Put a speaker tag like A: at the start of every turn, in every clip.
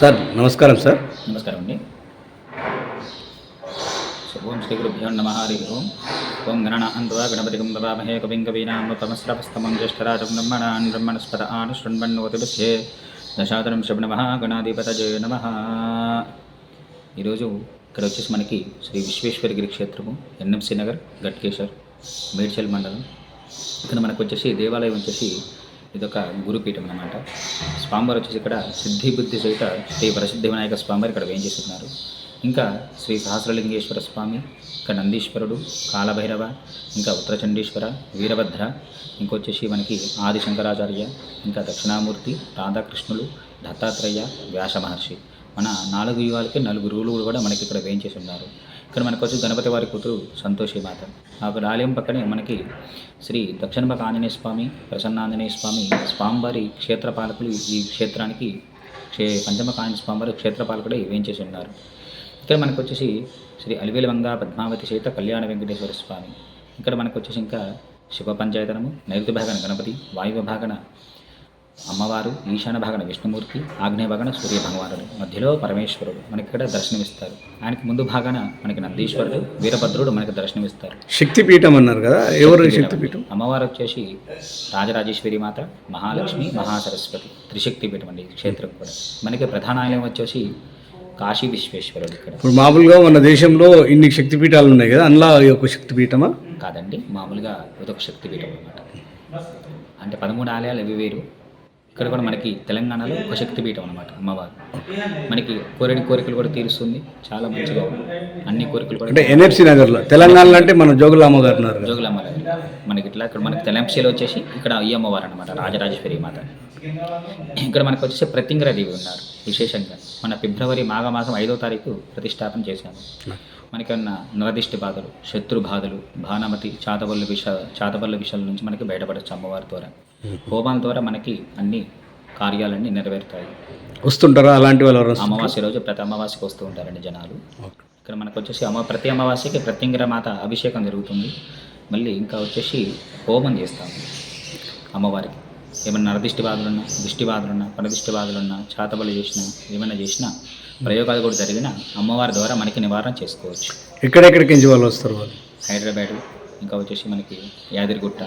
A: Sir నమస్కారం sir.
B: నమస్కారం అండి. ఓం శ్రీ గురుభ్యో నమ హరి ఓం. ఓం గణనాన్వా గణపతిగం దవామహే కవిం కవీనామపమస్రవస్తమం జ్యేష్ఠరాజం బ్రహ్మణాన్ బ్రహ్మణస్పద ఆను శృణ్వన్నోతిభిషే దశాతరం శబనమ గణాధిపతజే నమ. ఈరోజు ఇక్కడ వచ్చేసి మనకి శ్రీ విశ్వేశ్వరగిరి క్షేత్రము ఎన్ఎంసీ నగర్ గట్కేశ్వర్ మేడ్చల్ మండలం. ఇక్కడ మనకు వచ్చేసి దేవాలయం వచ్చేసి ఇదొక గురుపీఠం అన్నమాట. స్వామివారు వచ్చేసి ఇక్కడ సిద్ధి బుద్ధి సహిత శ్రీ వరసిద్ధి వినాయక స్వామివారు ఇక్కడ వేయించేస్తున్నారు. ఇంకా శ్రీ సహస్రలింగేశ్వర స్వామి ఇంకా నందీశ్వరుడు కాలభైరవ ఇంకా ఉత్తరచండీశ్వర వీరభద్ర ఇంకొచ్చేసి మనకి ఆది శంకరాచార్య ఇంకా దక్షిణామూర్తి రాధాకృష్ణులు దత్తాత్రేయ వ్యాస మహర్షి. మన నాలుగు యుగాలకి నలుగురు రూలు కూడా మనకి ఇక్కడ వేయించేసి ఉన్నారు. ఇక్కడ మనకు వచ్చి గణపతి వారి కూతురు సంతోషి మాత. ఆ ఆలయం పక్కనే మనకి శ్రీ దక్షిణముఖ ఆంజనేయ స్వామి ప్రసన్నాంజనేయ స్వామి స్వామివారి క్షేత్రపాలకులు ఈ క్షేత్రానికి క్షే పంచమక ఆంజనేయ స్వామివారి క్షేత్రపాలకుడే వేయించేసి ఉన్నారు. ఇక్కడ మనకు వచ్చేసి శ్రీ అలివేలి వంగా పద్మావతి చేత కళ్యాణ వెంకటేశ్వర స్వామి. ఇక్కడ మనకు వచ్చేసి ఇంకా శివ పంచాయతనము నైరుతి భాగన గణపతి వాయు విభాగన అమ్మవారు ఈశాన్య భాగన విష్ణుమూర్తి ఆగ్నేయ భాగన సూర్య భగవానుడు మధ్యలో పరమేశ్వరుడు మనకి ఇక్కడ దర్శనమిస్తారు. ఆయనకి ముందు భాగాన మనకి నందీశ్వరుడు వీరభద్రుడు మనకి దర్శనమిస్తారు.
A: శక్తిపీఠం అన్నారు కదా ఎవరు శక్తిపీఠం
B: అమ్మవారు వచ్చేసి రాజరాజేశ్వరి మాత మహాలక్ష్మి మహాసరస్వతి త్రిశక్తి పీఠం అండి క్షేత్రం కూడా. మనకి ప్రధాన ఆలయం వచ్చేసి కాశీ విశ్వేశ్వరుడు ఇక్కడ.
A: ఇప్పుడు మామూలుగా మన దేశంలో ఇన్ని శక్తిపీఠాలు ఉన్నాయి కదా అందులో ఈ యొక్క శక్తిపీఠమా?
B: కాదండి మామూలుగా ఇదొక శక్తి పీఠం అనమాట అంటే పదమూడు ఆలయాలు ఇవి వేరు. ఇక్కడ కూడా మనకి తెలంగాణలో ఒక శక్తి పీఠం అనమాట అమ్మవారు. మనకి కోరిన కోరికలు కూడా తీరుస్తుంది చాలా మంచిగా అన్ని కోరికలు కూడా
A: అంటే ఎన్ఎఫ్సి నగర్లో తెలంగాణలో అంటే మన జోగులామ్మ గారు
B: జోగులమ్మ గారు. మనకి ఇట్లా ఇక్కడ మనకి తెలంగాణలో వచ్చేసి ఇక్కడ ఈ అమ్మవారు అనమాట రాజరాజేశ్వరి మాత. ఇక్కడ మనకు వచ్చేసి ప్రత్యంగర దేవి ఉన్నారు విశేషంగా. మన ఫిబ్రవరి మాఘమాసం ఐదో తారీఖు ప్రతిష్టాపన చేశాము మనకి ఉన్న నరదిష్టి బాధలు శత్రు బాధలు భానుమతి చాతబల్ల విష చాతబల్ల విషయాల నుంచి మనకి బయటపడచ్చు అమ్మవారి ద్వారా. హోమాల ద్వారా మనకి అన్ని కార్యాలన్నీ నెరవేరుతాయి.
A: వస్తుంటారా? అలాంటి వాళ్ళు?
B: అమావాస్య రోజు ప్రతి అమావాస్యకి వస్తూ ఉంటారండి జనాలు. ఇక్కడ మనకు వచ్చేసి అమ్మ ప్రతి అమావాస్యకి ప్రత్యంగర మాత అభిషేకం జరుగుతుంది. మళ్ళీ ఇంకా వచ్చేసి హోమం చేస్తాము అమ్మవారికి. ఏమైనా నరదిష్టి బాధలున్నా దిష్టి బాధలున్నా పరదిష్టి బాధలున్నా చాతబలు చేసినా ఏమైనా చేసినా ప్రయోగాలు కూడా జరిగినా అమ్మవారి ద్వారా మనకి నివారణ చేసుకోవచ్చు.
A: ఎక్కడెక్కడికి నుంచి వాళ్ళు వస్తారు వాళ్ళు?
B: హైదరాబాద్ ఇంకా వచ్చేసి మనకి యాదగిరిగుట్ట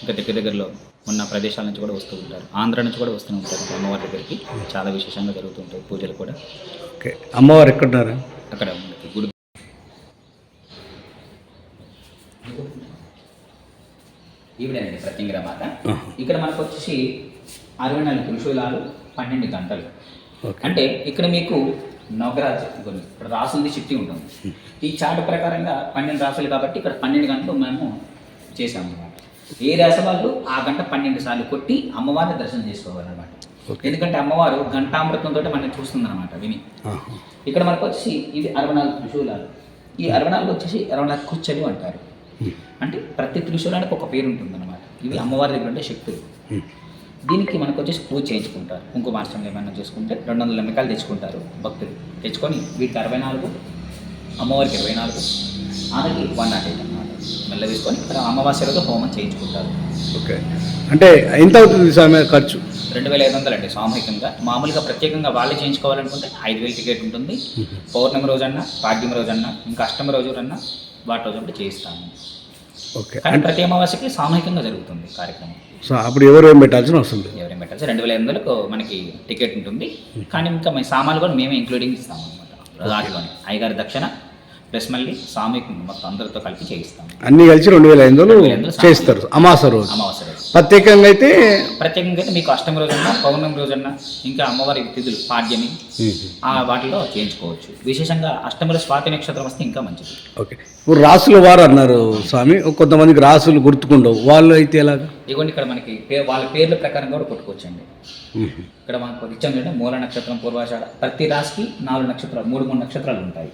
B: ఇంకా దగ్గర దగ్గరలో ఉన్న ప్రదేశాల నుంచి కూడా వస్తూ ఉంటారు. ఆంధ్ర నుంచి కూడా వస్తూ ఉంటారు అమ్మవారి దగ్గరికి. చాలా విశేషంగా జరుగుతుంటాయి పూజలు కూడా.
A: ఓకే. అమ్మవారు ఎక్కడున్నారు?
B: అక్కడ మనకి గుడి. ఈవిడేనండి ప్రత్యంగిర మాత. ఇక్కడ మనకు వచ్చేసి అరవై నాలుగు త్రిశూలాలు పన్నెండు గంటలు అంటే ఇక్కడ మీకు కొన్ని ఇక్కడ రాసుంది చిట్టి ఉంటుంది. ఈ చార్ట్ ప్రకారంగా పన్నెండు రాసులు కాబట్టి ఇక్కడ పన్నెండు గంటలు మేము చేసాము అనమాట ఏ రాశి వాళ్ళు ఆ గంట పన్నెండు సార్లు కొట్టి అమ్మవారిని దర్శనం చేసుకోవాలన్నమాట. ఎందుకంటే అమ్మవారు గంటామృతంతో మనం చూస్తుంది అనమాట విని. ఇక్కడ మనకు వచ్చేసి ఇవి అరవై నాలుగు త్రిశూలాలు. ఈ అరవై నాలుగు వచ్చేసి అరవై నాలుగు కుచ్చలు అంటారు. అంటే ప్రతి త్రిశూలానికి ఒక పేరు ఉంటుంది అనమాట ఇవి అమ్మవారి దగ్గర ఉండే శక్తులు.
A: ఉమ్.
B: దీనికి మనకు వచ్చేసి పూజ చేయించుకుంటారు. కుంకుమార్చనలు ఏమైనా చేసుకుంటే రెండు వందల నిమ్మకాయలు తెచ్చుకుంటారు భక్తులు. తెచ్చుకొని వీటికి అరవై నాలుగు అమ్మవారికి ఇరవై నాలుగు ఆమెకి వన్ నాట్ ఎయిట్ అనమాట మెల్ల వేసుకొని ఇక్కడ అమావాస్య రోజు హోమం చేయించుకుంటారు.
A: ఓకే. అంటే ఎంత అవుతుంది స్వామి ఖర్చు?
B: రెండు వేల ఐదు వందలు అండి సామూహికంగా. మామూలుగా ప్రత్యేకంగా వాళ్ళే చేయించుకోవాలనుకుంటే ఐదు వేలు టికెట్ ఉంటుంది. పౌర్ణమి రోజన్నా పాడ్యం రోజన్నా ఇంకా అష్టమి రోజు అన్నా వాటి రోజు చేయిస్తాము.
A: ఓకే.
B: కానీ ప్రతి అమావాస్యకి సామూహికంగా జరుగుతుంది కార్యక్రమం.
A: సో అప్పుడు ఎవరు ఏం పెట్టాల్సిన అవసరం లేదు.
B: ఎవరైనా పెట్టాల్సి రెండు వేల ఐదు వందలకు మనకి టికెట్ ఉంటుంది. కానీ ఇంకా మీ సామాన్లు కూడా మేమే ఇంక్లూడింగ్ ఇస్తాం అనమాట అయ్యగారి దక్షిణ ప్లస్ మళ్ళీ సామూహికంగా మొత్తం అందరితో కలిపి చేయిస్తాం.
A: అన్నీ కలిసి రెండు వేల ఐదు వందలు
B: 2500
A: చేస్తారు అమాస రోజు.
B: అమావాస్య రోజు.
A: ప్రత్యేకంగా అయితే
B: ప్రత్యేకంగా అయితే మీకు అష్టమి రోజన్నా పౌర్ణమి రోజన్నా ఇంకా అమ్మవారి తిథులు పాడ్యమి ఆ వాటిలో చేయించుకోవచ్చు. విశేషంగా అష్టమిలో స్వాతి నక్షత్రం వస్తే ఇంకా మంచిది.
A: ఓకే. ఇప్పుడు రాసుల వారు అన్నారు స్వామి కొంతమందికి రాసులు గుర్తుకుండవు. వాళ్ళు అయితే ఎలాగా?
B: ఇదిగోండి ఇక్కడ మనకి వాళ్ళ పేర్ల ప్రకారం కూడా కొట్టుకోవచ్చండి. ఇక్కడ మనకు ఇచ్చాం చూడండి. మూల నక్షత్రం పూర్వాషాఢ ప్రతి రాశికి నాలుగు నక్షత్రాలు మూడు మూడు నక్షత్రాలు ఉంటాయి.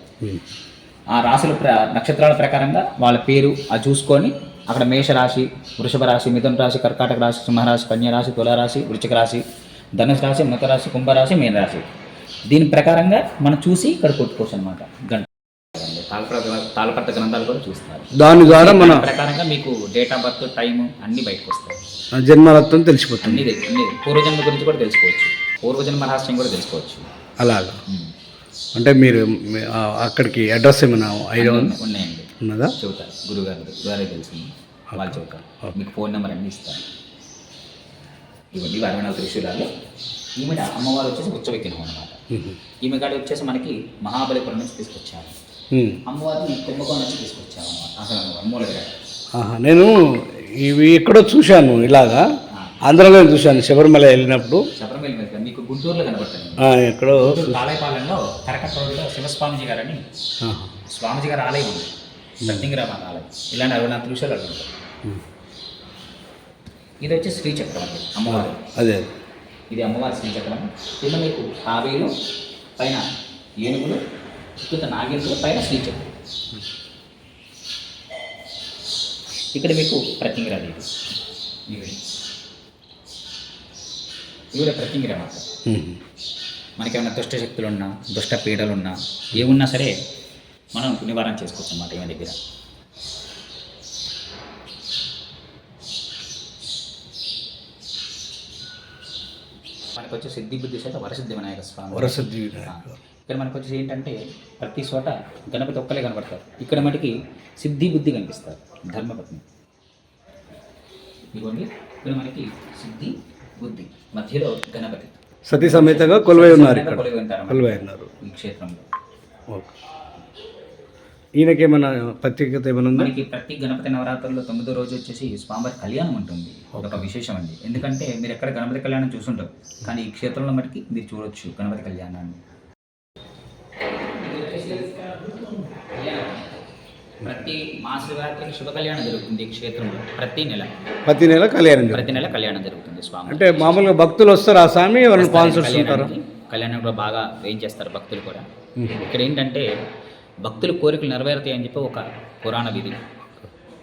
B: ఆ రాశుల ప్ర నక్షత్రాల ప్రకారంగా వాళ్ళ పేరు అది చూసుకొని అక్కడ మేషరాశి వృషభ రాశి మిథున రాశి కర్కాటక రాశి సింహరాశి కన్యా రాశి తులారాశి వృశ్చిక రాశి ధనుసు రాశి మకర రాశి కుంభరాశి మీన రాశి. దీని ప్రకారంగా మనం చూసి ఇక్కడ కొట్టుకోవచ్చు అనమాట గంట తాళపత్ర గ్రంథాలు కూడా చూస్తారు.
A: దాని ద్వారా మన
B: ప్రకారంగా మీకు డేట్ ఆఫ్ బర్త్ టైం అన్నీ బయటకు వస్తాయి
A: జన్మలత్వం తెలిసిపోతుంది.
B: అన్ని పూర్వజన్మ గురించి కూడా తెలుసుకోవచ్చు. పూర్వజన్మ రహస్యం కూడా తెలుసుకోవచ్చు.
A: అలాగా. అంటే మీరు అక్కడికి అడ్రస్ ఏమైనా ఐడియా ఉందా?
B: ఉన్నాయండి.
A: ఉన్నదా?
B: చెబుతారు గురుగారు గురుగారే తెలిసింది వాళ్ళు చెబుతారు మీకు ఫోన్ నెంబర్ అన్నీ ఇస్తారు ఇవన్నీ అరవై నాలుగు త్రిశూలాలు. ఈమె అమ్మవారు వచ్చేసి ఉత్సవికినం అనమాట. ఈమె కాడ వచ్చేసి మనకి మహాబలిపురం నుంచి తీసుకొచ్చారు.
A: ఉమ్.
B: అమ్మవారిని కుంభకోణం నుంచి తీసుకొచ్చాము అన్నమాట. అసలు
A: నేను ఇవి ఎక్కడో చూశాను ఇలాగా. ఆంధ్రలో చూశాను శబరిమల వెళ్ళినప్పుడు.
B: శబరిమల మీకు గుంటూరులో కనబడుతుంది
A: ఎక్కడో
B: కాళైపాలెంలో కరకట్ట రోడ్లో శివస్వామిజీ గారని. స్వామిజీ గారి ఆలయం ఉంది. సత్యంగ్రామ ఆలయం. ఇలాంటి అరవై నాలుగు నిమిషాలు అడుగుతారు. ఇది వచ్చి శ్రీచక్రం అండి అమ్మవారు.
A: అదే.
B: ఇది అమ్మవారి శ్రీచక్రం. కింద మీకు తాబేలు పైన ఏనుగులు కింద నాగేంద్రులు పైన శ్రీచక్రం. ఇక్కడ మీకు ప్రతింగిరాది ఇది. ఈవిడ ఈవిడ ప్రతింగిర మాట. మనకేమైనా దుష్ట శక్తులు ఉన్నా దుష్ట పీడలు ఉన్నా ఏమున్నా సరే మనం నివారణ చేసుకోవచ్చు అన్నమాట ఈమె దగ్గర. మనకు వచ్చే సిద్ధి బుద్ధి శాత వరసిద్ధి వినాయక స్వామి.
A: వరసిద్ధి.
B: ఇక్కడ మనకు వచ్చేసి ఏంటంటే ప్రతి చోట గణపతి ఒక్కలే కనపడతారు. ఇక్కడ మనకి సిద్ధి బుద్ధి కనిపిస్తారు ధర్మపత్ని. ఇదిగోండి ఇక్కడ మనకి సిద్ధి బుద్ధి మధ్యలో గణపతి.
A: సతీ సమేతంగా కొలువై ఉన్నారు ఇక్కడ.
B: కొలువై ఉంటారు
A: కొలువై ఉన్నారు.
B: ఈ క్షేత్రంలో.
A: ఓకే. ఈయనకేమైనా ప్రత్యేకత ఏమైనా ఉందా?
B: మనకి ప్రతి గణపతి నవరాత్రుల్లో తొమ్మిదో రోజు వచ్చేసి స్వామివారి కళ్యాణం ఉంటుంది. ఒక విశేషం అండి. ఎందుకంటే మీరు ఎక్కడ గణపతి కళ్యాణం చూసుంటారు కానీ ఈ క్షేత్రంలో మనకి మీరు చూడొచ్చు గణపతి కళ్యాణాన్ని. ప్రతి మహాశివరాత్రికి శుభ కళ్యాణం జరుగుతుంది ఈ క్షేత్రంలో ప్రతి నెల.
A: ప్రతి నెల కళ్యాణం.
B: ప్రతి నెల కళ్యాణం జరుగుతుంది స్వామి
A: అంటే మామూలుగా భక్తులు వస్తారు ఆ స్వామి? ఎవరైనా స్పాన్సర్స్ ఉంటారా?
B: కళ్యాణం కూడా బాగా వేయించేస్తారు భక్తులు కూడా. ఇక్కడ ఏంటంటే భక్తుల కోరికలు నెరవేరుతాయి అని చెప్పి ఒక పురాణ విధి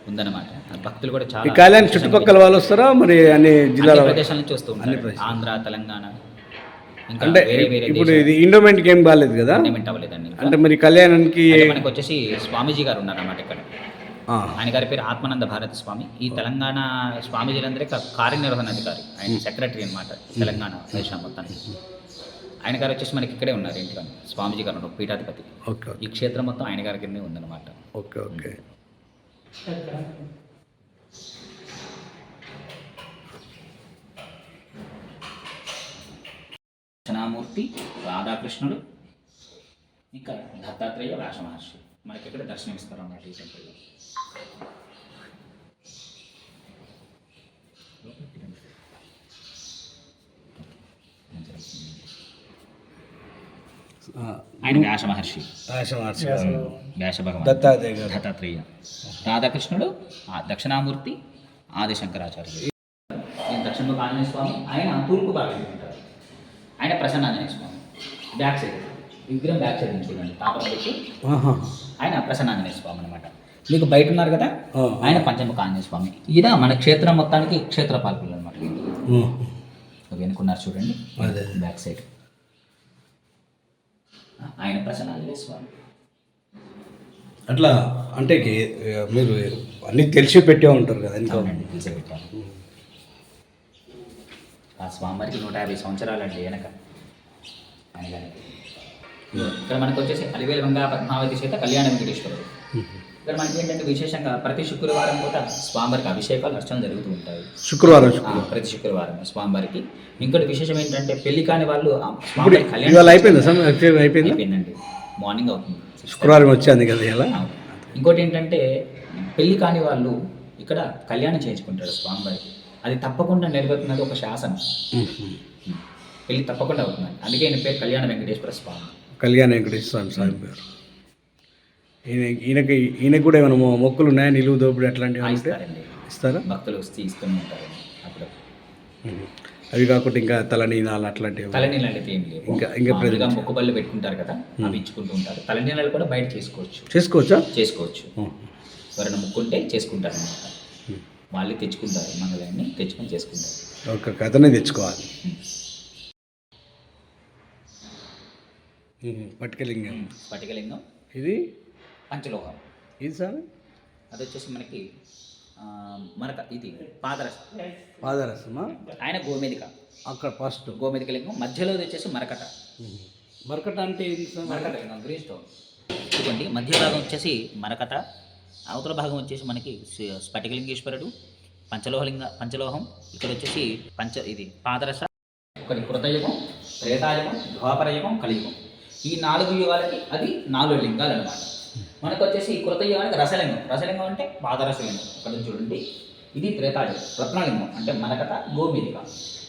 B: ఉందన్నమాట. భక్తులు కూడా చాలా
A: కళ్యాణ్ చుట్టుపక్కల వాళ్ళు వస్తారా? మరి అన్ని జిల్లాల
B: ప్రదేశాల నుంచి వస్తూ ఉంటారు. ఆంధ్ర తెలంగాణ
A: అంటే ఇప్పుడు ఇది ఇండోమెంట్కి ఏం బాగాలేదు కదా?
B: అవ్వలేదండి.
A: అంటే మరి కళ్యాణానికి
B: మనకు వచ్చేసి స్వామీజీ గారు ఉన్నారన్నమాట ఇక్కడ. ఆయన గారి పేరు ఆత్మానంద భారత స్వామి. ఈ తెలంగాణ స్వామీజీలందరికీ కా- కార్యనిర్వహణాధికారి ఆయన సెక్రటరీ అన్నమాట తెలంగాణ దేశం మొత్తానికి. ఆయన గారు వచ్చేసి మనకి ఇక్కడే ఉన్నారు ఇంటికి స్వామీజీ గారు ఉన్నారు పీఠాధిపతి.
A: ఓకే
B: ఈ క్షేత్రం మొత్తం ఆయన గారి కిందే ఉందన్నమాట.
A: Okay okay.
B: దక్షిణామూర్తి రాధాకృష్ణుడు ఇంకా దత్తాత్రేయ వ్యాస మహర్షి మనకి ఇక్కడ దర్శనమిస్తారు అన్నమాట ఈ టెంపుల్లో
A: ఆ,
B: ఆయన వ్యాస మహర్షి.
A: మార్చి గారు.
B: వ్యాస భగవాన్.
A: దత్తాత్రేయ
B: దత్తాత్రేయ. రాధాకృష్ణుడు ఆ దక్షిణామూర్తి ఆది శంకరాచార్యులు ఈయన దక్షిణ ఆంజనేయ స్వామి ఆయన తూర్పు భాగం ఉంటారు. ఆయన ప్రసన్నాంజనేయ స్వామి. Back side. విగ్రహం బ్యాక్ సైడ్ నుంచి చూడండి. ఆయన ప్రసన్నాంజనేయ స్వామి అనమాట మీకు బయట ఉన్నారు కదా. ఆయన పంచముఖ ఆంజనేయ స్వామి. ఈయన మన క్షేత్రం మొత్తానికి క్షేత్ర పాలకులు అనమాట. వెనుకున్నారు చూడండి. Back side. ఆయన ప్రసన్నాంజనేయ స్వామి
A: అట్లా అంటే మీరు అన్ని తెలిసి పెట్టే ఉంటారు కదా ఇంకా
B: అవునండి తెలిసే పెట్టారు ఆ స్వామివారికి నూట యాభై సంవత్సరాలండి వెనక. ఆయన. ఇక్కడ మనకు వచ్చేసి అలివేలు గంగా పద్మావతి చేత కళ్యాణ వెంకటేశ్వరుడు. ఇక్కడ మనకి ఏంటంటే విశేషంగా ప్రతి శుక్రవారం కూడా స్వామివారికి అభిషేకాలు అర్చనలు జరుగుతూ ఉంటాయి.
A: శుక్రవారం
B: ప్రతి శుక్రవారం స్వామివారికి. ఇంకోటి విశేషం ఏంటంటే పెళ్ళి కాని వాళ్ళు కళ్యాణం
A: అయిపోయిందా?
B: అయిపోయిందండి. మార్నింగ్ అవుతుంది.
A: శుక్రవారం వచ్చింది కదా ఇలా.
B: ఇంకోటి ఏంటంటే పెళ్ళి కాని వాళ్ళు ఇక్కడ కళ్యాణం చేయించుకుంటారు స్వామివారికి. అది తప్పకుండా నెరవేరుతున్నది ఒక శాసనం. పెళ్ళి తప్పకుండా అవుతుంది. అందుకే ఈయన పేరు కళ్యాణ వెంకటేశ్వర స్వామి.
A: కళ్యాణ వెంకటేశ్వర స్వామి స్వామి పేరు. ఈయన ఈయనకి ఈయనకి కూడా ఏమైనా మొక్కులు ఉన్నాయా? నిలువు దోపిడి అట్లాంటివి
B: ఆ
A: ఉంటే?
B: ఇస్తారండి.
A: ఇస్తారా?
B: భక్తులు వస్తే ఇస్తూనే ఉంటారు అప్పుడు.
A: అవి కాకుండా ఇంకా తలనీనాలు అట్లాంటివి
B: తలనీళ్ళు అంటే ఏం లేవు.
A: ఇంకా- ఇంకా
B: మొక్కుబళ్ళు పెట్టుకుంటారు కదా అవి ఇచ్చుకుంటూ ఉంటారు. తలనీళ్ళు కూడా బయట చేసుకోవచ్చు.
A: చేసుకోవచ్చా?
B: చేసుకోవచ్చు. ఎవరైనా ముక్కుంటే చేసుకుంటారు అనమాట వాళ్ళే తెచ్చుకుంటారు మంగళాన్ని తెచ్చుకొని చేసుకుంటారు.
A: ఒక కథనే తెచ్చుకోవాలి. ఉహు. పట్టుకెళ్ళింగం
B: స్ఫటికలింగం
A: ఇది
B: పంచలోహం
A: ఇది సార్?
B: అది వచ్చేసి మనకి ఆ, మరక ఇది పాదరస.
A: పాదరసమా?
B: ఆయన గోమేదిక
A: అక్కడ ఫస్ట్.
B: గోమేదిక లింగం మధ్యలో వచ్చేసి మరకట.
A: మరకట అంటే ఏంటి సార్?
B: మరకత లింగం గ్రీన్ స్టోన్ ఇదిగోండి మధ్య భాగం వచ్చేసి మరకత అవతల భాగం వచ్చేసి మనకి స్ఫ- స్ఫటికలింగేశ్వరుడు పంచలోహలింగ పంచలోహం ఇక్కడ వచ్చేసి పంచ ఇది పాదరస ఒకటి కృతయుగం త్రేతాయుగం ద్వాపరయుగం కలియుగం. ఈ నాలుగు యుగాలకి అది నాలుగు లింగాలు అనమాట మనకు వచ్చేసి ఈ కృతయుగానికి రసలింగం. రసలింగం అంటే పాదరసలింగం. ఇక్కడ చూడండి. ఇది త్రేతాయుగం రత్నలింగం అంటే మనకత గోమీరిక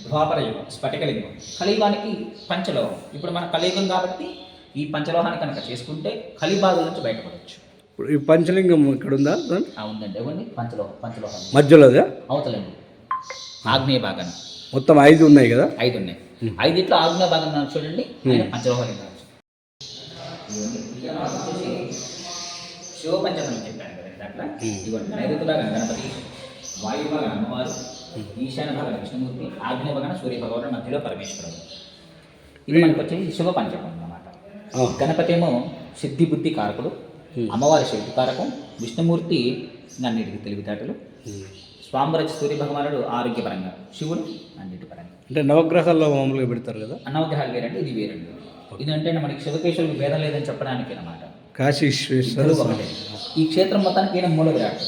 B: ద్వాపరయుగం స్ఫటికలింగం కలియుగానికి పంచలోహం. ఇప్పుడు మన కలియుగం కాబట్టి ఈ పంచలోహాన్ని కనుక చేసుకుంటే కలిబాధల నుంచి బయటపడవచ్చు
A: ఇప్పుడు ఈ పంచలింగం ఇక్కడ ఉందా
B: ఉందండి. ఇవ్వండి. పంచలోహం పంచలోహం.
A: మధ్యలోదా?
B: అవతలండి. ఆగ్నేయ భాగాన్ని
A: మొత్తం ఐదు ఉన్నాయి కదా?
B: ఐదు ఉన్నాయి. ఐదిట్లో ఆగ్నేయ భాగం చూడండి పంచలోహాలు శివ పంచమని చెప్పాను కదండి అట్లా ఇదిగోండి నైరుతి భాగం గణపతి వాయు భాగం అమ్మవారు ఈశాన్య భాగం విష్ణుమూర్తి ఆగ్నేయ భాగం సూర్య భగవానుడు మధ్యలో పరమేశ్వరుడు. ఇది మనకు వచ్చేసి శివ పంచకం అన్నమాట. గణపతి ఏమో సిద్ధి బుద్ధి కారకుడు అమ్మవారి శక్తి కారకం విష్ణుమూర్తి అన్నిటికీ తెలివితేటలు స్వామివారి సూర్య భగవానుడు ఆరోగ్యపరంగా శివుడు అన్నిటి పరంగా.
A: అంటే నవగ్రహాల్లో మామూలుగా పెడతారు కదా?
B: అన్నవగ్రహాలు వేరంటే ఇది వేరండి. ఇదంటే మనకి శివకేశవులకు భేదం లేదని చెప్పడానికి అన్నమాట
A: కాశీ విశ్వేశ్వర
B: ఇద్దరు
A: స్వామి.
B: ఈ క్షేత్రం మొత్తానికి ఈయన మూల విరాట్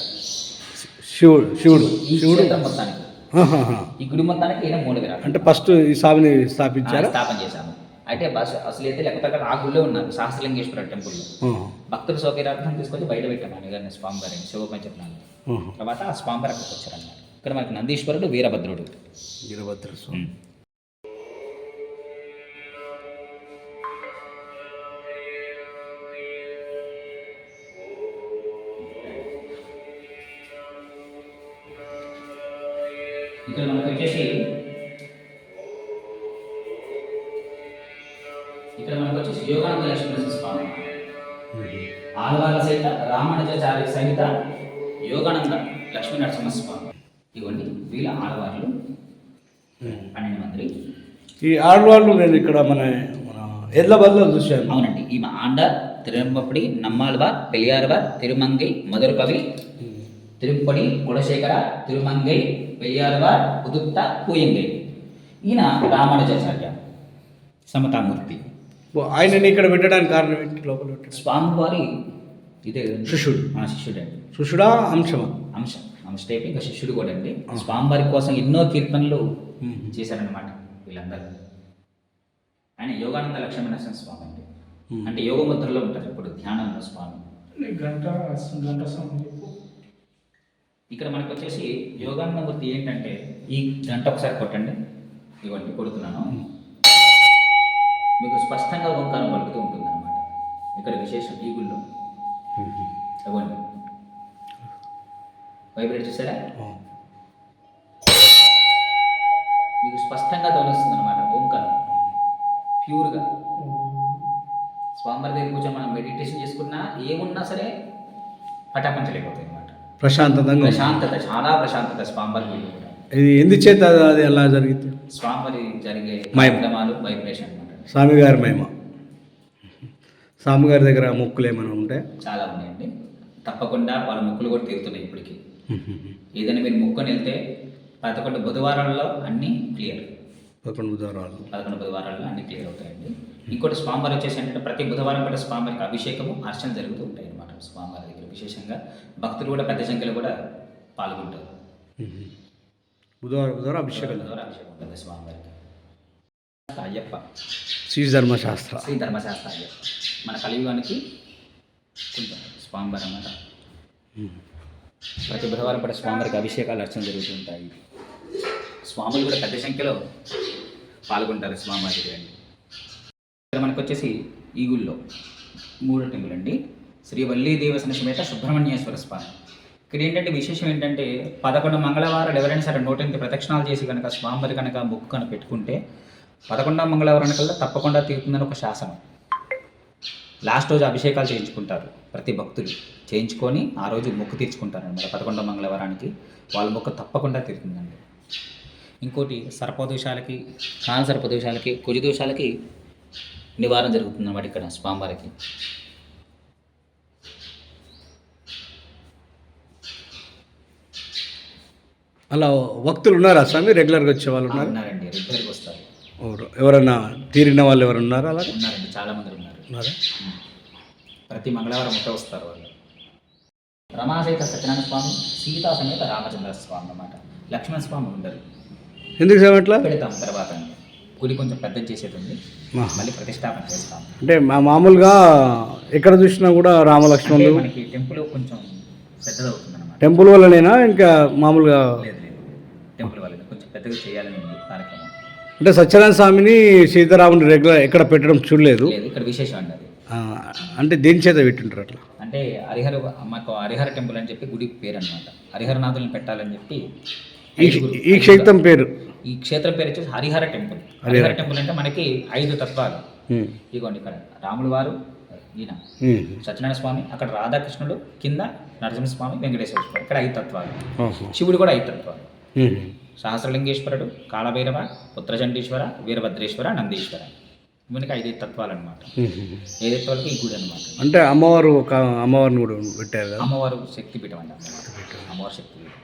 A: శివుడు శివుడు
B: ఈ
A: శివుడు.
B: క్షేత్రం మొత్తానికి.
A: ఆహాహా.
B: ఈ గుడి మొత్తానికి ఈయన మూల విరాట్
A: అంటే ఫస్ట్ ఈ స్వామిని స్థాపించారా?
B: స్థాపన చేశాము. అయితే బస్ అసలు అయితే లెక్క ప్రకారం ఆ గుళ్ళో ఉన్నారు సహస్రలింగేశ్వర టెంపుల్లో
A: ఆహా.
B: భక్తుల సౌకర్యార్థం తీసుకొచ్చి బయట పెట్టాము అన్నగారిని స్వామివారిని శివపంచప్రాన్ని
A: ఆహా.
B: తర్వాత ఆ స్వామివారి అక్కడికి వచ్చారన్నమాట. ఇక్కడ మనకి నందీశ్వరుడు వీరభద్రుడు.
A: వీరభద్ర స్వామి.
B: ఇక్కడ మనకు వచ్చేసి ఇక్కడ మనకు వచ్చేసి యోగానంద లక్ష్మీ స్వామి ఆళ్వాల సహిత రామానుజాచార్య సహిత యోగానంద లక్ష్మీ నరసింహస్వామి ఇవ్వండి వీళ్ళ ఆడవాళ్ళు. పన్నెండు మంది.
A: ఈ ఆడవాళ్ళు నేను ఇక్కడ మన మన ఎడ్లబల్లో చూశాను.
B: అవునండి ఈమె ఆండార్ తిరుమప్పడి నమ్మాళ్వార్ పెళ్ళియార్వార్ తిరుమంగై మధురకవి తిరుప్పడి కులశేఖర తిరుమంగై పెయ్యార్వార్ ఉదుత్త పూయంగై. ఈయన రామానుజాచార్య సమతామూర్తి.
A: ఆయనని ఇక్కడ పెట్టడానికి కారణం ఏంటి? లోపల
B: స్వామివారి ఇదే.
A: శిష్యుడు.
B: ఆ, శిష్యుడే.
A: శిష్యుడా అంశమా?
B: అంశం అంశ టైప్ ఇంకా శిష్యుడు కూడా అండి. స్వామివారి కోసం ఎన్నో కీర్తనలు చేశారనమాట వీళ్ళందరూ. ఆయన యోగానంద లక్ష్మీ నరసింహ స్వామి అండి. అంటే యోగ ముద్రలో ఉంటారు ఇప్పుడు ధ్యానంలో స్వామి.
C: గంట గంట సమయం
B: ఇక్కడ మనకు వచ్చేసి యోగానందమూర్తి ఏంటంటే ఈ గంట ఒకసారి కొట్టండి. ఇవ్వండి కొడుతున్నాను. మీకు స్పష్టంగా ఓంకారం పలుకుతూ ఉంటుంది అనమాట ఇక్కడ విశేషం ఈ గుళ్ళో. ఇవ్వండి. వైబ్రేట్ చేశారా? మీకు స్పష్టంగా ధ్వనిస్తుంది అనమాట ఓంకారం. ప్యూర్గా. స్వామివారి దగ్గర కూర్చొని మనం మెడిటేషన్ చేసుకున్నా ఏమున్నా సరే పటాపంచలేకపోతాయి
A: ప్రశాంతంగా.
B: ప్రశాంతత చాలా ప్రశాంతత స్వామివారి
A: ఇది ఎందుచేత అది ఎలా జరిగింది?
B: స్వామివారి జరిగే
A: మహిమ.
B: కార్యక్రమాలు వైబ్రేషన్
A: స్వామి గారి మహిమ. స్వామి గారి దగ్గర మొక్కులు ఏమైనా ఉంటాయి
B: చాలా ఉన్నాయండి. తప్పకుండా వాళ్ళ మొక్కులు కూడా తీరుతున్నాయి ఇప్పటికి. ఏదైనా మీరు మొక్కుని వెళ్తే పదకొండు బుధవారాల్లో అన్నీ క్లియర్
A: పదకొండు బుధవారాలు
B: పదకొండు బుధవారాల్లో అన్ని క్లియర్ అవుతాయండి. ఇంకోటి స్వామివారి వచ్చేసి ఏంటంటే ప్రతి బుధవారం కూడా స్వామివారికి అభిషేకము అర్చన జరుగుతూ ఉంటాయి అన్నమాట స్వామివారి దగ్గర. విశేషంగా భక్తులు కూడా పెద్ద సంఖ్యలో కూడా పాల్గొంటారు.
A: బుధవారం బుధవారం అభిషేకం.
B: బుధవారం అభిషేకం ఉంటుంది స్వామివారికి. అయ్యప్ప.
A: శ్రీ ధర్మశాస్త్ర
B: శ్రీ ధర్మశాస్త్ర అయ్యప్ప. మన కలియుగానికి కొంచెం స్వామివారి అన్నమాట. ప్రతి బుధవారం కూడా స్వామివారికి అభిషేకాలు అర్చన జరుగుతూ ఉంటాయి. స్వాములు కూడా పెద్ద సంఖ్యలో పాల్గొంటారు స్వామివారి దగ్గర. అండి ఇక్కడ మనకు వచ్చేసి ఈ గుళ్ళో మూడు టెంపుల్ అండి. శ్రీ వల్లీ దేవసన సమేత సుబ్రహ్మణ్యేశ్వర స్వామి. ఇక్కడ ఏంటంటే విశేషం ఏంటంటే పదకొండు మంగళవారాలు ఎవరైనా సరే నూట ఎనిమిది ప్రదక్షిణాలు చేసి కనుక స్వామివారి కనుక బుక్ కనుక పెట్టుకుంటే పదకొండవ మంగళవారం కల్లా తప్పకుండా తీరుతుందని ఒక శాసనం. లాస్ట్ రోజు అభిషేకాలు చేయించుకుంటారు ప్రతి భక్తులు. చేయించుకొని ఆ రోజు మొక్కు తీర్చుకుంటారు అనమాట పదకొండవ మంగళవారానికి. వాళ్ళ మొక్కు తప్పకుండా తీరుతుందండి. ఇంకోటి సర్పదోషాలకి కాన సర్పదోషాలకి కుజదోషాలకి నివారణ జరుగుతుంది అన్నమాట ఇక్కడ స్వామివారికి.
A: అలా భక్తులు ఉన్నారా స్వామి? రెగ్యులర్గా వచ్చే వాళ్ళు ఉన్నారు?
B: ఉన్నారండి రెగ్యులర్గా వస్తారు.
A: ఎవరు ఎవరన్నా తీరిన వాళ్ళు ఎవరు ఉన్నారా అలా
B: ఉన్నారండి చాలా మంది ఉన్నారు?
A: ఉన్నారా.
B: ప్రతి మంగళవారం ముట్ట వస్తారు వాళ్ళు. రమాసహిత సత్యనారాయణ స్వామి సీతా సమేత రామచంద్ర స్వామి అన్నమాట. లక్ష్మణ స్వామి ఉండరు.
A: ఎందుకు సార్ అట్లా?
B: పెడతాం తర్వాత గుడి కొంచెం పెద్ద చేసేది ఉంది. మళ్ళీ ప్రతిష్టాపన చేస్తాం.
A: అంటే మా మామూలుగా ఎక్కడ చూసినా కూడా రామలక్ష్మణులు
B: మనకి టెంపుల్ కొంచెం పెద్దదవుతుంది అనమాట
A: టెంపుల్ వల్లనేనా? ఇంకా మామూలుగా
B: లేదు లేదు టెంపుల్ వాళ్ళని కొంచెం పెద్దగా చేయాలని ఉంది కార్యక్రమం.
A: అంటే సత్యనారాయణ స్వామిని సీతారాముని రెగ్యులర్ ఎక్కడ పెట్టడం చూడలేదు.
B: లేదు ఇక్కడ విశేషం అండి అది.
A: అంటే దేని చేత పెట్టింటారు అట్లా?
B: అంటే హరిహర మాకు హరిహర టెంపుల్ అని చెప్పి గుడి పేరు అనమాట హరిహరనాథులను పెట్టాలని చెప్పి
A: ఈ ఈ క్షేత్రం పేరు?
B: ఈ క్షేత్రం పేరు వచ్చేసి హరిహర టెంపుల్. హరిహర టెంపుల్ అంటే మనకి ఐదు తత్వాలు. ఇదిగోండి ఇక్కడ రాములు వారు ఈయన సత్యనారాయణ స్వామి అక్కడ రాధాకృష్ణుడు కింద నరసింహస్వామి వెంకటేశ్వర స్వామి. ఇక్కడ ఐదు తత్వాలు. శివుడు కూడా ఐదు తత్వాలు. సహస్రలింగేశ్వరుడు కాళభైరవ పుత్రచండీశ్వర వీరభద్రేశ్వర నందీశ్వర. ఇవన్నీ ఐదు తత్వాలు అనమాట. ఏదైతే వాళ్ళకి ఈ గుడి అనమాట
A: అంటే అమ్మవారు ఒక అమ్మవారిని కూడా పెట్టారు
B: అమ్మవారు శక్తిపీఠం అండి అమ్మవారి శక్తిపీఠం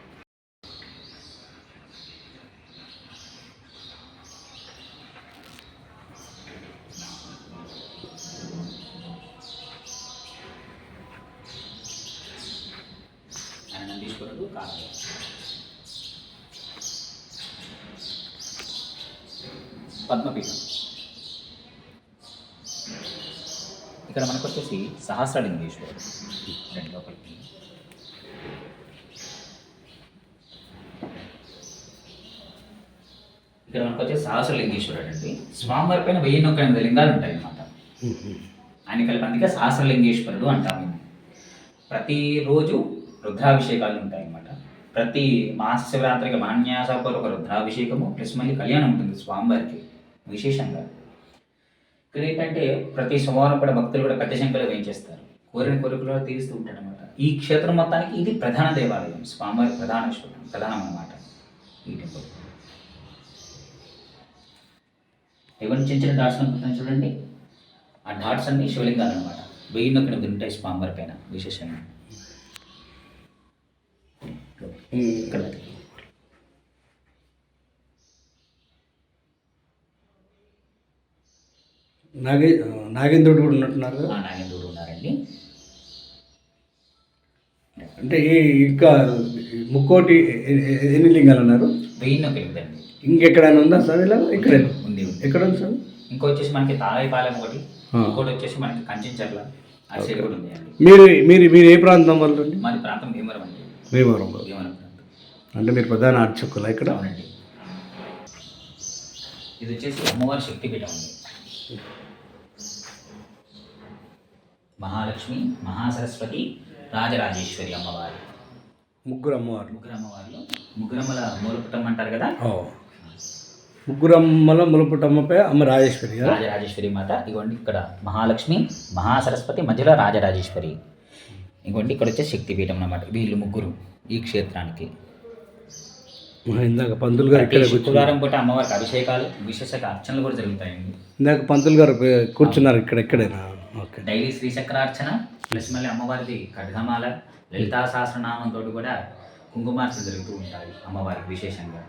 B: ఆయన నందీశ్వరుడు కాళభైరవ పద్మపీఠం ఇక్కడ మనకు వచ్చేసి సహస్రలింగేశ్వరుడు రెండు లోపలికి ఇక్కడ మనకు వచ్చేసి సహస్రలింగేశ్వరుడు అండి స్వామివారి పైన వెయ్యి నొక్క ఎనిమిది లింగాలు ఉంటాయి అన్నమాట. ఆయన కలిపి అందుకే సహస్రలింగేశ్వరుడు అంటాము. ప్రతిరోజు రుద్రాభిషేకాలు ఉంటాయి అన్నమాట. ప్రతి మహాశివరాత్రికి మాన్యాసపూర్వక రుద్రాభిషేకము ప్లస్ మళ్ళీ కళ్యాణం ఉంటుంది స్వామివారికి విశేషంగా. ఇక్కడ ఏంటంటే ప్రతి సోమవారం కూడా భక్తులు కూడా పెద్ద సంఖ్యలో వేయించేస్తారు కోరిన కోరికలు తీరుస్తూ ఉంటారు అనమాట ఈ క్షేత్రం మొత్తానికి ఇది ప్రధాన దేవాలయం స్వామివారి ప్రధాన ప్రధానం అన్నమాట ఈ టెంపుల్. ఇవన్నీ చిన్న చిన్న డాట్స్ కనుకుంటున్నాయి చూడండి. ఆ డాట్స్ అన్ని శివలింగాలు అనమాట వెయ్యి నొక్క ఎనిమిది ఉంటాయి స్వామివారి పైన విశేషంగా. ఇక్కడ.
A: నాగే నాగేంద్రుడు కూడా ఉన్నట్టున్నారు
B: నాగేంద్రుడు ఉన్నారండి.
A: అంటే ఈ ఇంకా ముక్కోటి ఎన్ని లింగాలు అన్నారు?
B: వెయ్యి నొక్క ఎనిమిది అండి.
A: ఇంకెక్కడైనా ఉందా సార్ ఇలా? ఇక్కడే.
B: ఉంది
A: ఎక్కడ ఉంది. సార్?
B: ఇంకో వచ్చేసి మనకి తాళాయిపాలెం ఒకటి. ఇంకోటి వచ్చేసి మనకి కంచెంచర్ల. ఆ సైడ్ కూడా ఉంది అండి
A: మీరు మీరు మీరు ఏ ప్రాంతం వాళ్ళు అండి
B: మాది ప్రాంతం భీమవరం అండి.
A: భీమవరం.
B: భీమవరం ప్రాంతం.
A: అంటే మీరు ప్రధాన అర్చకులా ఇక్కడ?
B: అవునండి. ఇది వచ్చేసి అమ్మవారి శక్తిపీఠం అండి. మహాలక్ష్మి మహాసరస్వతి రాజరాజేశ్వరి అమ్మవారు.
A: ముగ్గురు అమ్మవారు
B: ముగ్గురు అమ్మవార్లు. ముగ్గురమ్మల మూలపుటం అంటారు కదా?
A: ఓ. ముగ్గురు అమ్మల ములపుటమ్మపై అమ్మ రాజేశ్వరి
B: రాజరాజేశ్వరి మాత. ఇగోండి ఇక్కడ మహాలక్ష్మి మహాసరస్వతి మధ్యలో రాజరాజేశ్వరి. ఇగోండి ఇక్కడ వచ్చే శక్తిపీఠం అన్నమాట. వీళ్ళు ముగ్గురు ఈ క్షేత్రానికి.
A: ఇందాక పంతులు గారు ఇక్కడ
B: శుక్రవారం పూట అమ్మవారికి అభిషేకాలు విశేష అర్చనలు కూడా జరుగుతాయండి.
A: ఇందాక పంతులు గారు కూర్చున్నారు ఇక్కడ ఇక్కడేనా ఓకే.
B: డైలీ శ్రీచక్రార్చన ప్లస్ మళ్ళీ అమ్మవారిది ఖడ్గమాల లలితా సహస్రనామంతో కూడా కుంకుమార్చన జరుగుతూ ఉంటాయి అమ్మవారికి విశేషంగా.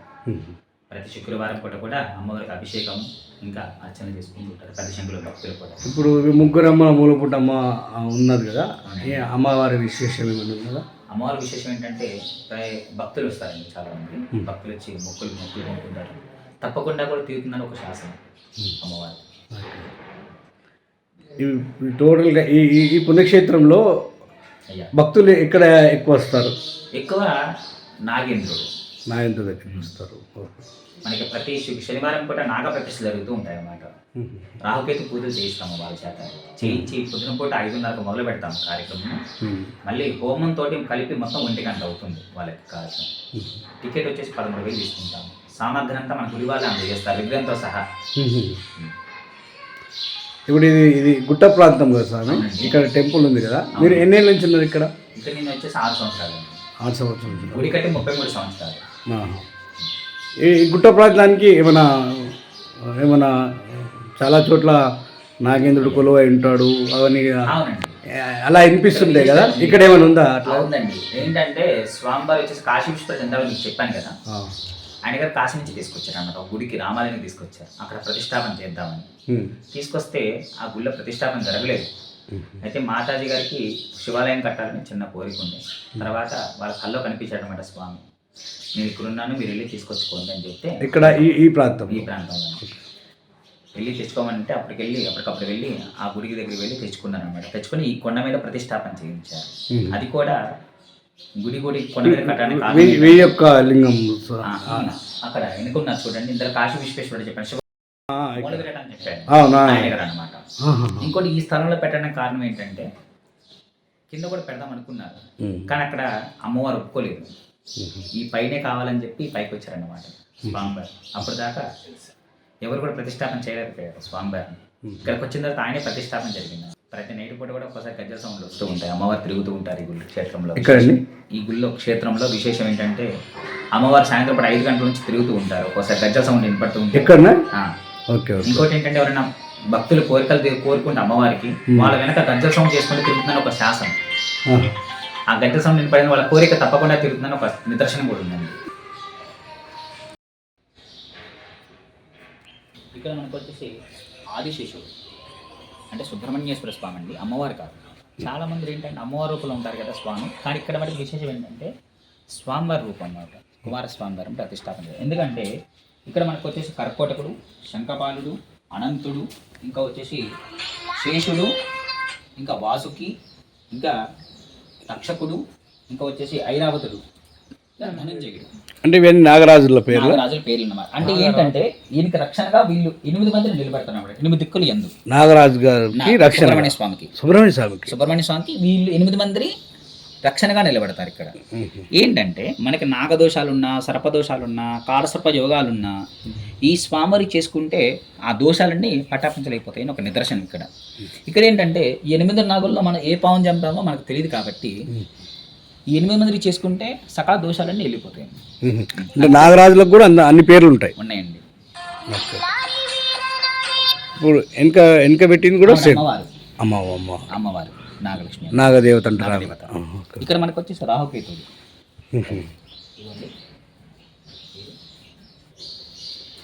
B: ప్రతి శుక్రవారం పూట కూడా అమ్మవారికి అభిషేకం ఇంకా అర్చన చేసుకుంటూ ఉంటారు. ప్రతి శంకుల భక్తులు కూడా.
A: ఇప్పుడు ముగ్గురు అమ్మల మూలపుటమ్మ ఆ, ఉన్నది కదా. అమ్మవారి విశేషం ఏమైనా ఉన్నదా
B: అమ్మవారి విశేషం ఏంటంటే భక్తులు వస్తారండి చాలా మంది భక్తులు వచ్చి మొక్కులు మొక్కులు కొనుక్కుంటారు. తప్పకుండా కూడా తీరుతుందని ఒక శాసనం అమ్మవారు
A: టోటల్గా ఈ ఈ- పుణ్యక్షేత్రంలో
B: అయ్యా.
A: భక్తులు ఎక్కడ ఎక్కువ వస్తారు?
B: ఎక్కువ నాగేంద్రుడు.
A: నాయంత దగ్గరికి వస్తారు. ఓకే.
B: మనకి ప్రతి శనివారం పూట నాగ జరుగుతూ ఉంటాయి అన్నమాట. రాహుకేతు పూజలు చేయిస్తాము వాళ్ళ చేత. చేయించి పొద్దున పూట ఐదున్నరకు మొదలు పెడతాం కార్యక్రమం. మళ్ళీ హోమం తోటి కలిపి మొత్తం ఒంటి గంట అవుతుంది వాళ్ళకి
A: ఉమ్.
B: టికెట్ వచ్చేసి పదమూడు వేలు తీసుకుంటాము. సామర్థ్యం అంతా మన వాళ్ళే అందజేస్తారు విగ్రహంతో సహా.
A: ఇప్పుడు ఇది ఇది గుట్ట ప్రాంతం కదా స్వామి? ఇక్కడ టెంపుల్ ఉంది కదా? మీరు ఎన్నేళ్ళ నుంచి ఉన్నారు ఇక్కడ?
B: ఇక్కడ నేను వచ్చేసి ఆరు సంవత్సరాలు.
A: ఆరు సంవత్సరాల.
B: గుడి కట్టి ముప్పై మూడు సంవత్సరాలు.
A: ఈ గుట్ట ప్రాంతానికి ఏమైనా ఏమైనా చాలా చోట్ల నాగేంద్రుడు కొలువై ఉంటాడు అవన్నీ అలా వినిపిస్తుంటాయి కదా? ఇక్కడ ఏమైనా ఉందా అట్లా?
B: ఉందండి ఏంటంటే స్వామివారు వచ్చేసి కాశీ విశ్వ మీకు చెప్పాను కదా. ఆయన గారు కాశీ నుంచి తీసుకొచ్చారు అన్నమాట. గుడికి రామాలయానికి తీసుకొచ్చారు. అక్కడ ప్రతిష్టాపన చేద్దామని. తీసుకొస్తే ఆ గుళ్ళో ప్రతిష్టాపన జరగలేదు. అయితే మాతాజీ గారికి శివాలయం కట్టాలని చిన్న కోరిక ఉంది. తర్వాత వాళ్ళ కల్లో కనిపించాడనమాట స్వామి. నేను ఇక్కడ ఉన్నాను మీరు వెళ్ళి తీసుకొచ్చుకోండి అని చెప్తే
A: ఇక్కడ ఈ ఈ ప్రాంతం
B: ఈ ప్రాంతంలో. వెళ్ళి తెచ్చుకోమంటే అప్పటికి వెళ్ళి అప్పటికప్పుడు వెళ్ళి ఆ గుడికి దగ్గరికి వెళ్ళి తెచ్చుకున్నాను అనమాట తెచ్చుకొని ఈ కొండ మీద ప్రతిష్టాపన చేయించారు. అది కూడా గుడి గుడి కొండ మీద కట్టడానికి
A: యొక్క లింగం?
B: అక్కడ ఎన్నుకున్నారు చూడండి ఇందులో కాశీ విశ్వేశ్వరుడు చెప్పాను అనమాట. ఇంకోటి ఈ స్థలంలో పెట్టడానికి కారణం ఏంటంటే కింద కూడా పెడదాం అనుకున్నారు. కానీ అక్కడ అమ్మవారు ఒప్పుకోలేదు. ఈ పైనే కావాలని చెప్పి పైకి వచ్చారన్నమాట స్వామివారు. అప్పుడు దాకా ఎవరు కూడా ప్రతిష్టాపన చేయలేకపోయారు స్వామివారిని. ఇక్కడికి వచ్చిన తర్వాత ఆయనే ప్రతిష్టాపన జరిగింది. ప్రతి నైట్ పూట కూడా ఒకసారి గజ్జల సౌండ్లు వస్తూ ఉంటాయి. అమ్మవారు తిరుగుతూ ఉంటారు ఈ గుళ్ళు క్షేత్రంలో? ఈ గుళ్ళో క్షేత్రంలో విశేషం ఏంటంటే అమ్మవారు సాయంత్రం పూట ఐదు గంటల నుంచి తిరుగుతూ ఉంటారు. ఒకసారి గజ్జల సౌండ్ వినపడుతూ ఉంటుంది ఇంకోటి ఏంటంటే ఎవరైనా భక్తులు కోరికలు కోరుకుంటే అమ్మవారికి వాళ్ళ వెనక గజ్జల సౌండ్ చేసుకుంటూ తిరుగుతుందని ఒక శాసనం. ఆ గంట సౌండ్ వినపడిన వాళ్ళ కోరిక తప్పకుండా తిరుగుతుందని ఒక నిదర్శనం కూడా ఉందండి. ఇక్కడ మనకు వచ్చేసి ఆదిశేషుడు అంటే సుబ్రహ్మణ్యేశ్వర స్వామి అండి అమ్మవారు కాదు. చాలా మంది ఏంటంటే అమ్మవారి రూపంలో ఉంటారు కదా స్వామి కానీ ఇక్కడ మనకి విశేషం ఏంటంటే స్వామివారి రూపం అన్నమాట. కుమారస్వామి వారిని ప్రతిష్టాపన ఎందుకంటే ఇక్కడ మనకు వచ్చేసి కర్కోటకుడు శంఖపాలుడు అనంతుడు ఇంకా వచ్చేసి శేషుడు ఇంకా వాసుకి ఇంకా తక్షకుడు ఇంకా వచ్చేసి ఐరావతుడు. ధనంజయుడు.
A: అంటే ఇవన్నీ నాగరాజుల పేర్లు?
B: నాగరాజుల పేర్లు అన్నమాట అంటే ఏంటంటే ఈయనకి రక్షణగా వీళ్ళు ఎనిమిది మందిని నిలబెడుతున్నారు ఎనిమిది దిక్కులు ఎందు.
A: నాగరాజు గారికి రక్షణ.
B: సుబ్రహ్మణ్య స్వామికి.
A: సుబ్రహ్మణ్య స్వామికి.
B: సుబ్రహ్మణ్య స్వామికి వీళ్ళు ఎనిమిది మంది రక్షణగా నిలబడతారు ఇక్కడ. ఏంటంటే మనకి నాగదోషాలున్నా సర్పదోషాలున్నా కాలసర్ప యోగాలున్నా ఈ స్వామివారి చేసుకుంటే ఆ దోషాలన్నీ పటాపించలేకపోతాయి అని ఒక నిదర్శనం ఇక్కడ. ఇక్కడ ఏంటంటే ఎనిమిది నాగుల్లో మనం ఏ పావం చంపామో మనకు తెలియదు కాబట్టి ఈ ఎనిమిది మందికి చేసుకుంటే సకల దోషాలన్నీ వెళ్ళిపోతాయి.
A: అంటే నాగరాజులకు కూడా అన్ని పేర్లు ఉంటాయి.
B: ఉన్నాయండి.
A: ఇప్పుడు వెనక వెనక పెట్టింది కూడా
B: అమ్మవారు.
A: అమ్మ అమ్మ
B: అమ్మవారు. నాగలక్ష్మి
A: నాగదేవత అంటారా.
B: ఇక్కడ మనకు వచ్చేసి రాహుకేతుడు. ఇవ్వండి.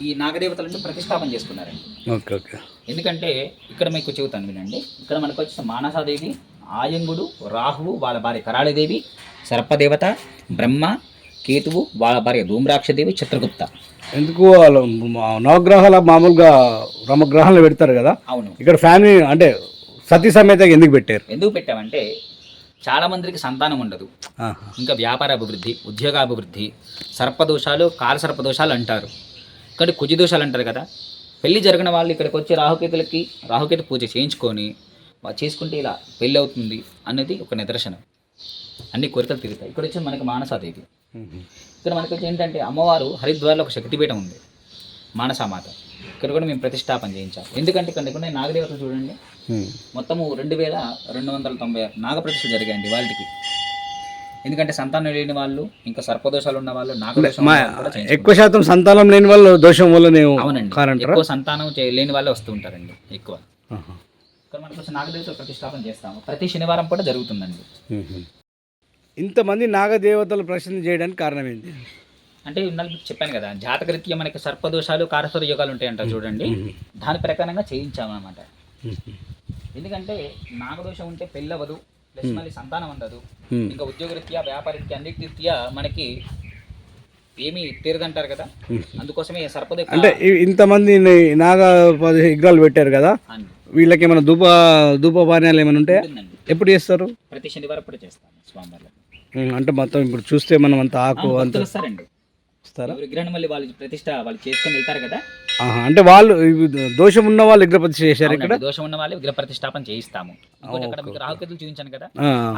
B: ఈ నాగదేవతలను ప్రతిష్టాపన చేసుకున్నారండి.
A: Okay okay.
B: ఎందుకంటే ఇక్కడ మీకు చెబుతాను వినండి. ఇక్కడ మనకు వచ్చేసి మానసాదేవి ఆయంగుడు రాహువు వాళ్ళ భార్య కరాళదేవి సర్పదేవత బ్రహ్మ కేతువు వాళ్ళ భార్య ధూమ్రాక్షదేవి చిత్రగుప్త
A: ఎందుకు నవగ్రహాల మామూలుగా రమగ్రహాలు పెడతారు కదా?
B: అవును.
A: ఇక్కడ ఫ్యామిలీ అంటే సతీ సమేతంగా ఎందుకు పెట్టారు?
B: ఎందుకు పెట్టామంటే చాలా మందికి సంతానం ఉండదు. ఇంకా వ్యాపార అభివృద్ధి ఉద్యోగాభివృద్ధి సర్పదోషాలు కాల సర్పదోషాలు అంటారు. ఇక్కడ కుజి దోషాలు అంటారు కదా. పెళ్ళి జరిగిన వాళ్ళు ఇక్కడికి వచ్చి రాహుకేతులకి రాహుకేతు పూజ చేయించుకొని చేసుకుంటే ఇలా పెళ్ళి అవుతుంది అనేది ఒక నిదర్శనం. అన్ని కోరికలు తిరుగుతాయి ఇక్కడ వచ్చి మనకి మానసాదేవి. ఇక్కడ మనకి వచ్చి ఏంటంటే అమ్మవారు హరిద్వార్లో ఒక శక్తిపీఠం ఉంది. మానసామాత ఇక్కడ కూడా మేము ప్రతిష్టాపన చేయించాం. ఎందుకంటే ఇక్కడ నాగదేవతలు చూడండి. మొత్తము రెండు వేల రెండు వందల తొంభై ఆరు నాగప్రతిష్ఠ జరిగాయండి వాళ్ళకి. ఎందుకంటే సంతానం లేని వాళ్ళు ఇంకా సర్పదోషాలు ఉన్న వాళ్ళు నాగదోషం.
A: ఎక్కువ శాతం సంతానం లేని వాళ్ళు దోషం వల్ల
B: అవునండి. ఎక్కువ సంతానం లేని వాళ్ళే వస్తూ ఉంటారండి ఎక్కువ. ఇక్కడ మనకు వచ్చి నాగదేవతలు ప్రతిష్టాపన చేస్తాము. ప్రతి శనివారం కూడా జరుగుతుందండి.
A: ఇంతమంది నాగదేవతలు ప్రశ్న చేయడానికి కారణం ఏంటి?
B: అంటే మీకు చెప్పాను కదా జాతకరీత్యా మనకి సర్పదోషాలు కారస్వర యోగాలు ఉంటాయంట చూడండి. దాని ప్రకారంగా చేయించామన్నమాట. ఎందుకంటే నాగదోషం ఉంటే పెళ్ళవదు ప్లస్ మళ్ళీ సంతానం ఉండదు. ఇంకా ఉద్యోగరీత్యా వ్యాపారరీత్యా అన్నిటి రీత్యా మనకి ఏమీ తీరదంటారు కదా? అందుకోసమే సర్పద
A: అంటే ఇంతమంది నాగ విగ్రహాలు పెట్టారు కదా? వీళ్ళకి ఏమైనా ధూప ధూప పానీయాలు ఏమైనా ఉంటాయా
B: ఉంటుందండి.
A: ఎప్పుడు చేస్తారు?
B: ప్రతి శనివారం కూడా చేస్తాము స్వామివార్లకు.
A: ఉమ్, అంటే మొత్తం ఇప్పుడు చూస్తే మనం అంత ఆకు అంత
B: భక్తులు వస్తారండి.
A: ఇస్తారా?
B: ఎవరి విగ్రహం మళ్ళీ వాళ్ళు ప్రతిష్ట వాళ్ళు చేసుకొని వెళ్తారు కదా?
A: అంటే వాళ్ళు దోషం ఉన్న వాళ్ళు విగ్రహ ప్రతిష్ఠ చేశారు ఇక్కడ?
B: దోషం ఉన్న వాళ్ళు విగ్రహ ప్రతిష్టాపన చేయిస్తాము. ఇంకోటి అక్కడ మీకు రాహుకేతులు చూపించాను కదా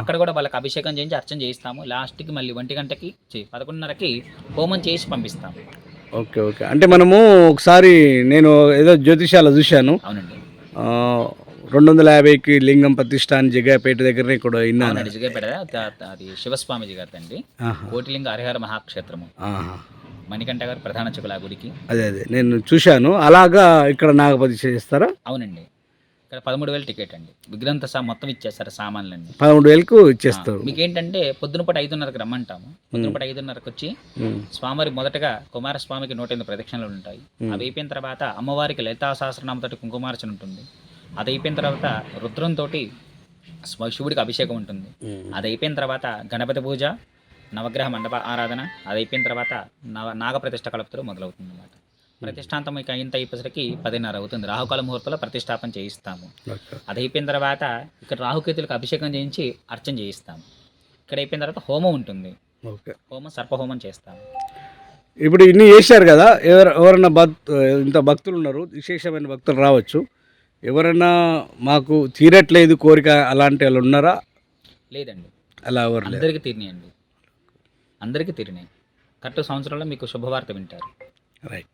B: అక్కడ కూడా వాళ్ళకి అభిషేకం చేయించి అర్చన చేయిస్తాము. లాస్ట్కి మళ్ళీ ఒంటి గంటకి పదకొండున్నరకి హోమం చేసి పంపిస్తాము.
A: Okay okay. అంటే మనము ఒకసారి నేను ఏదో జ్యోతిషాల చూశాను.
B: అవునండి.
A: రెండు వందల యాభైకి లింగం ప్రతిష్ట అని జగ్గపేట దగ్గరనే ఇక్కడ విన్నాను
B: జిగపేట అది శివస్వామిజీ గారి అండి కోటిలింగ హరిహర మహాక్షేత్రము. మణికంఠ గారు ప్రధాన చెక్కుల గుడికి.
A: అదే అదే. నేను చూశాను. అలాగా ఇక్కడ నాగ ప్రతిష్ఠ చేస్తారా?
B: అవునండి. ఇక్కడ పదమూడు వేలు టికెట్ అండి. విగ్రహంతో సహా మొత్తం ఇచ్చేస్తారు సామాన్లన్నీ.
A: పదమూడు వేలకు ఇచ్చేస్తారు.
B: మీకు ఏంటంటే పొద్దున పూట ఐదున్నరకు రమ్మంటాము. పొద్దున పూట ఐదున్నరకు వచ్చి. స్వామివారి మొదటగా కుమారస్వామికి నూట ఎనిమిది ప్రదక్షిణలు ఉంటాయి. అవి అయిపోయిన తర్వాత అమ్మవారికి లలితా సహస్రనామతోటి కుంకుమార్చన ఉంటుంది. అది అయిపోయిన తర్వాత రుద్రంతో శివుడికి అభిషేకం ఉంటుంది. అది అయిపోయిన తర్వాత గణపతి పూజ నవగ్రహ మండప ఆరాధన అది అయిపోయిన తర్వాత నవ నాగప్రతిష్ఠ కలుపుతూ మొదలవుతుంది అన్నమాట ప్రతిష్టాంతం ఇక ఇంత అయిపోసరికి పదిన్నర అవుతుంది. రాహుకాల ముహూర్తంలో ప్రతిష్టాపన చేయిస్తాము. అది అయిపోయిన తర్వాత ఇక్కడ రాహుకేతులకు అభిషేకం చేయించి అర్చన చేయిస్తాము. ఇక్కడ అయిపోయిన తర్వాత హోమం ఉంటుంది. హోమం సర్పహోమం చేస్తాము.
A: ఇప్పుడు ఇన్ని చేశారు కదా ఎవరు ఎవరన్నా భక్ ఇంత భక్తులు ఉన్నారు విశేషమైన భక్తులు రావచ్చు. ఎవరన్నా మాకు తీరట్లేదు కోరిక అలాంటి వాళ్ళు ఉన్నారా?
B: లేదండి.
A: అలా ఎవరు
B: అందరికీ తీరినాయండి. అందరికీ తీరినాయి కరెక్ట్ సంవత్సరంలో మీకు శుభవార్త వింటారు.
A: రైట్